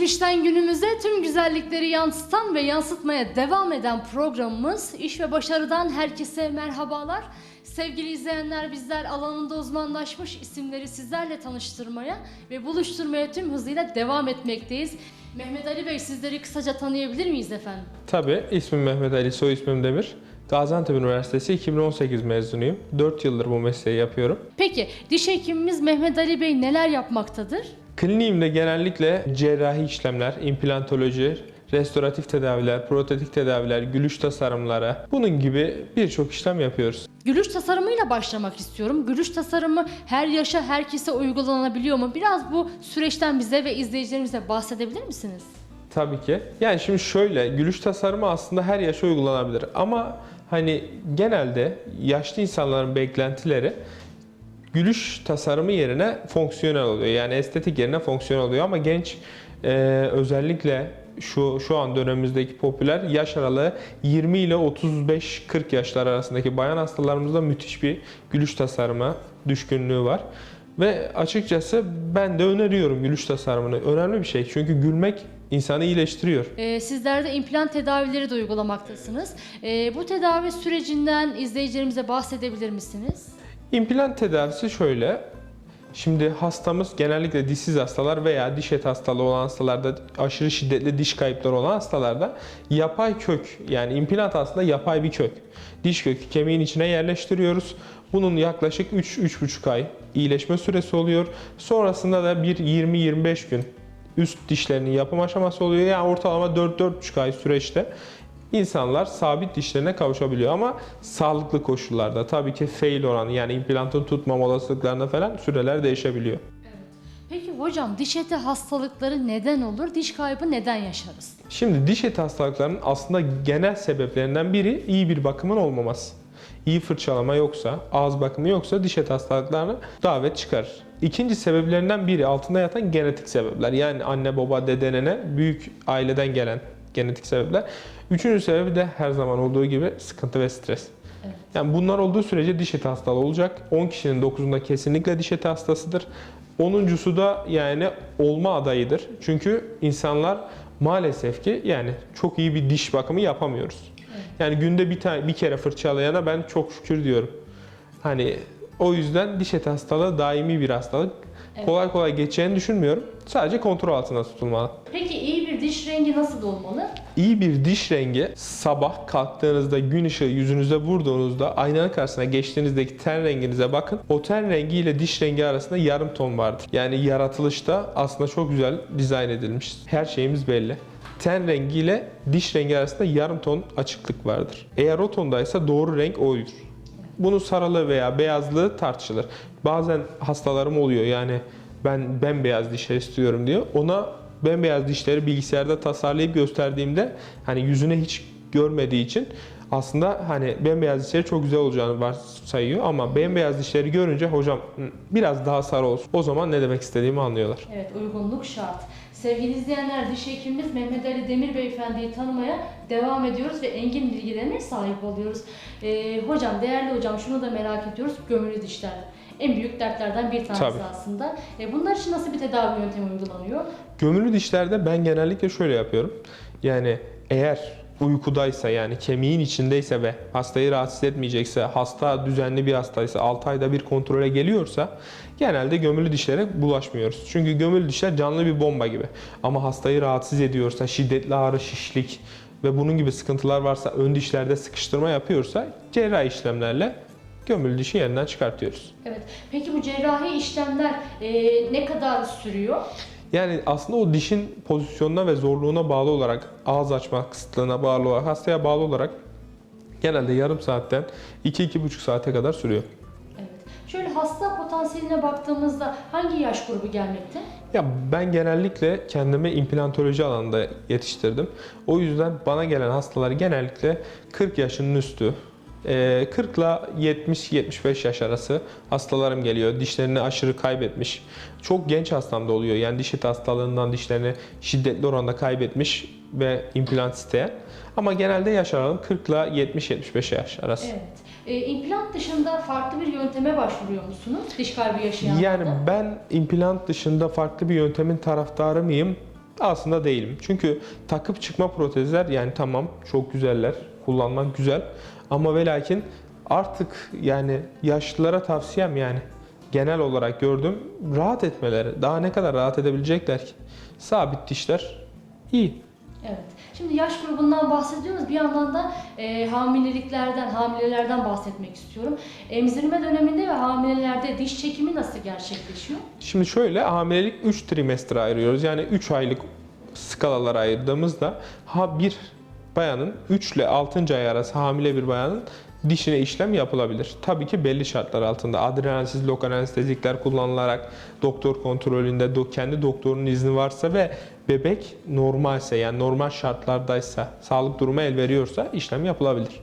Geçmişten günümüze tüm güzellikleri yansıtan ve yansıtmaya devam eden programımız İş ve Başarı'dan herkese merhabalar. Sevgili izleyenler bizler alanında uzmanlaşmış isimleri sizlerle tanıştırmaya ve buluşturmaya tüm hızıyla devam etmekteyiz. Mehmet Ali Bey sizleri kısaca tanıyabilir miyiz efendim? Tabii ismim Mehmet Ali, soy ismim Demir. Gaziantep Üniversitesi 2018 mezunuyum. 4 yıldır bu mesleği yapıyorum. Peki diş hekimimiz Mehmet Ali Bey neler yapmaktadır? Kliniğimde genellikle cerrahi işlemler, implantoloji, restoratif tedaviler, protetik tedaviler, gülüş tasarımları bunun gibi birçok işlem yapıyoruz. Gülüş tasarımıyla başlamak istiyorum. Gülüş tasarımı her yaşa, herkese uygulanabiliyor mu? Biraz bu süreçten bize ve izleyicilerimize bahsedebilir misiniz? Tabii ki. Yani şimdi şöyle, gülüş tasarımı aslında her yaşa uygulanabilir. Ama hani genelde yaşlı insanların beklentileri gülüş tasarımı yerine fonksiyonel oluyor. Yani estetik yerine fonksiyonel oluyor ama genç e, özellikle şu şu an dönemimizdeki popüler yaş aralığı 20 ile 35-40 yaşlar arasındaki bayan hastalarımızda müthiş bir gülüş tasarımı düşkünlüğü var. Ve açıkçası ben de öneriyorum gülüş tasarımını. Önemli bir şey çünkü gülmek insanı iyileştiriyor. Ee, sizler de implant tedavileri de uygulamaktasınız. Ee, bu tedavi sürecinden izleyicilerimize bahsedebilir misiniz? İmplant tedavisi şöyle. Şimdi hastamız genellikle dişsiz hastalar veya diş et hastalığı olan hastalarda aşırı şiddetli diş kayıpları olan hastalarda yapay kök yani implant aslında yapay bir kök. Diş kökü kemiğin içine yerleştiriyoruz. Bunun yaklaşık 3-3,5 ay iyileşme süresi oluyor. Sonrasında da bir 20-25 gün üst dişlerinin yapım aşaması oluyor. Yani ortalama 4-4,5 ay süreçte insanlar sabit dişlerine kavuşabiliyor ama sağlıklı koşullarda tabii ki fail oranı yani implantın tutmama olasılıklarında falan süreler değişebiliyor. Peki hocam diş eti hastalıkları neden olur? Diş kaybı neden yaşarız? Şimdi diş eti hastalıklarının aslında genel sebeplerinden biri iyi bir bakımın olmaması. İyi fırçalama yoksa, ağız bakımı yoksa diş eti hastalıklarına davet çıkarır. İkinci sebeplerinden biri altında yatan genetik sebepler. Yani anne, baba, dede, nene, büyük aileden gelen genetik sebepler. Üçüncü sebebi de her zaman olduğu gibi sıkıntı ve stres. Evet. Yani bunlar olduğu sürece diş eti hastalığı olacak. 10 kişinin 9'unda kesinlikle diş eti hastasıdır. 10'uncusu da yani olma adayıdır. Çünkü insanlar maalesef ki yani çok iyi bir diş bakımı yapamıyoruz. Yani günde bir tane bir kere fırçalayana ben çok şükür diyorum. Hani o yüzden diş eti hastalığı daimi bir hastalık. Evet. Kolay kolay geçeceğini düşünmüyorum. Sadece kontrol altında tutulmalı. Peki iyi diş rengi nasıl olmalı? İyi bir diş rengi sabah kalktığınızda gün ışığı yüzünüze vurduğunuzda aynanın karşısına geçtiğinizdeki ten renginize bakın. O ten rengi ile diş rengi arasında yarım ton vardır. Yani yaratılışta aslında çok güzel dizayn edilmiş. Her şeyimiz belli. Ten rengi ile diş rengi arasında yarım ton açıklık vardır. Eğer o tondaysa doğru renk oydur. Bunun sarılığı veya beyazlığı tartışılır. Bazen hastalarım oluyor yani ben bembeyaz dişler istiyorum diyor. Ona bembeyaz dişleri bilgisayarda tasarlayıp gösterdiğimde hani yüzüne hiç görmediği için aslında hani bembeyaz dişleri çok güzel olacağını varsayıyor ama bembeyaz dişleri görünce hocam biraz daha sarı olsun. O zaman ne demek istediğimi anlıyorlar. Evet uygunluk şart. Sevgili izleyenler diş hekimimiz Mehmet Ali Demir Beyefendi'yi tanımaya devam ediyoruz ve engin bilgilerine sahip oluyoruz. Ee, hocam değerli hocam şunu da merak ediyoruz gömülü dişler. En büyük dertlerden bir tanesi Tabii. aslında. E, bunlar için nasıl bir tedavi yöntemi uygulanıyor? Gömülü dişlerde ben genellikle şöyle yapıyorum. Yani eğer uykudaysa yani kemiğin içindeyse ve hastayı rahatsız etmeyecekse, hasta düzenli bir hastaysa, 6 ayda bir kontrole geliyorsa genelde gömülü dişlere bulaşmıyoruz. Çünkü gömülü dişler canlı bir bomba gibi. Ama hastayı rahatsız ediyorsa, şiddetli ağrı, şişlik ve bunun gibi sıkıntılar varsa, ön dişlerde sıkıştırma yapıyorsa cerrahi işlemlerle gömülü dişi yerinden çıkartıyoruz. Evet. Peki bu cerrahi işlemler e, ne kadar sürüyor? Yani aslında o dişin pozisyonuna ve zorluğuna bağlı olarak, ağız açma kısıtlığına bağlı olarak, hastaya bağlı olarak genelde yarım saatten 2-2,5 saate kadar sürüyor. Evet. Şöyle hasta potansiyeline baktığımızda hangi yaş grubu gelmekte? Ya ben genellikle kendimi implantoloji alanında yetiştirdim. O yüzden bana gelen hastalar genellikle 40 yaşının üstü, 40 ile 70-75 yaş arası hastalarım geliyor. Dişlerini aşırı kaybetmiş. Çok genç hastam da oluyor. Yani diş eti hastalığından dişlerini şiddetli oranda kaybetmiş ve implant isteyen. Ama genelde yaş aralığım 40 ile 70-75 yaş arası. Evet. E, implant dışında farklı bir yönteme başvuruyor musunuz? Diş kaybı yaşayanlarda. Yani ben implant dışında farklı bir yöntemin taraftarı mıyım? Aslında değilim. Çünkü takıp çıkma protezler yani tamam çok güzeller. Kullanmak güzel. Ama ve lakin artık yani yaşlılara tavsiyem yani genel olarak gördüm rahat etmeleri. Daha ne kadar rahat edebilecekler ki? Sabit dişler iyi. Evet. Şimdi yaş grubundan bahsediyoruz. Bir yandan da e, hamileliklerden, hamilelerden bahsetmek istiyorum. Emzirme döneminde ve hamilelerde diş çekimi nasıl gerçekleşiyor? Şimdi şöyle hamilelik 3 trimestre ayırıyoruz. Yani 3 aylık skalalara ayırdığımızda ha bir bayanın 3 ile 6. ay arası hamile bir bayanın dişine işlem yapılabilir. Tabii ki belli şartlar altında adrenalsiz lokal anestezikler kullanılarak doktor kontrolünde do- kendi doktorunun izni varsa ve bebek normalse yani normal şartlardaysa sağlık durumu el veriyorsa işlem yapılabilir.